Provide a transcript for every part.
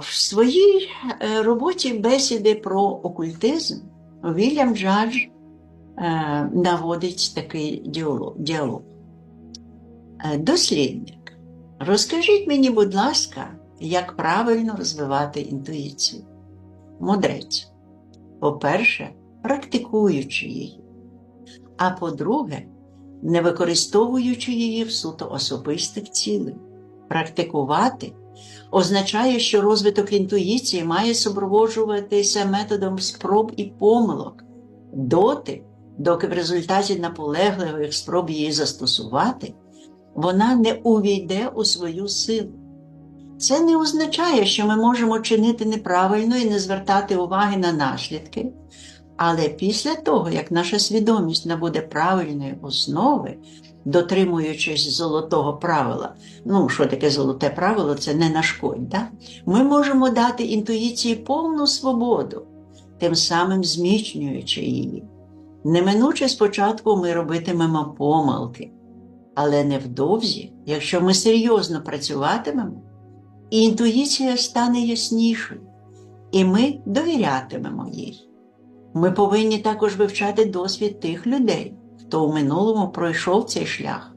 В своїй е, роботі бесіди про окультизм Вільям Джадж е, наводить такий діалог. Е, Дослідник, розкажіть мені, будь ласка, як правильно розвивати інтуїцію. Мудрець. По-перше, практикуючи її. А по-друге, не використовуючи її в суто особистих цілей. Практикувати означає, що розвиток інтуїції має супроводжуватися методом спроб і помилок доти, доки в результаті наполегливих спроб її застосувати, вона не увійде у свою силу. Це не означає, що ми можемо чинити неправильно і не звертати уваги на наслідки, але після того, як наша свідомість набуде правильної основи, дотримуючись золотого правила, ну, що таке золоте правило, це не нашкодь, да? ми можемо дати інтуїції повну свободу, тим самим зміцнюючи її. Неминуче спочатку ми робитимемо помилки, але невдовзі, якщо ми серйозно працюватимемо, інтуїція стане яснішою, і ми довірятимемо їй. Ми повинні також вивчати досвід тих людей, хто у минулому пройшов цей шлях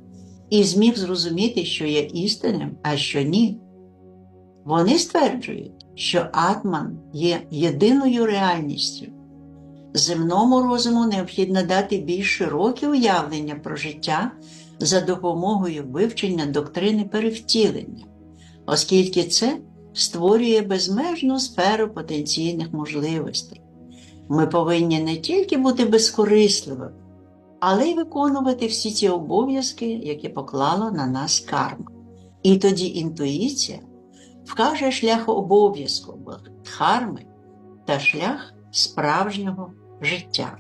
і зміг зрозуміти, що є істинним, а що ні. Вони стверджують, що атман є єдиною реальністю. Земному розуму необхідно дати більш широке уявлення про життя за допомогою вивчення доктрини перевтілення, оскільки це створює безмежну сферу потенційних можливостей. Ми повинні не тільки бути безкорисливими, але й виконувати всі ті обов'язки, які поклала на нас карма. І тоді інтуїція вкаже шлях обов'язку дхарми та шлях справжнього життя.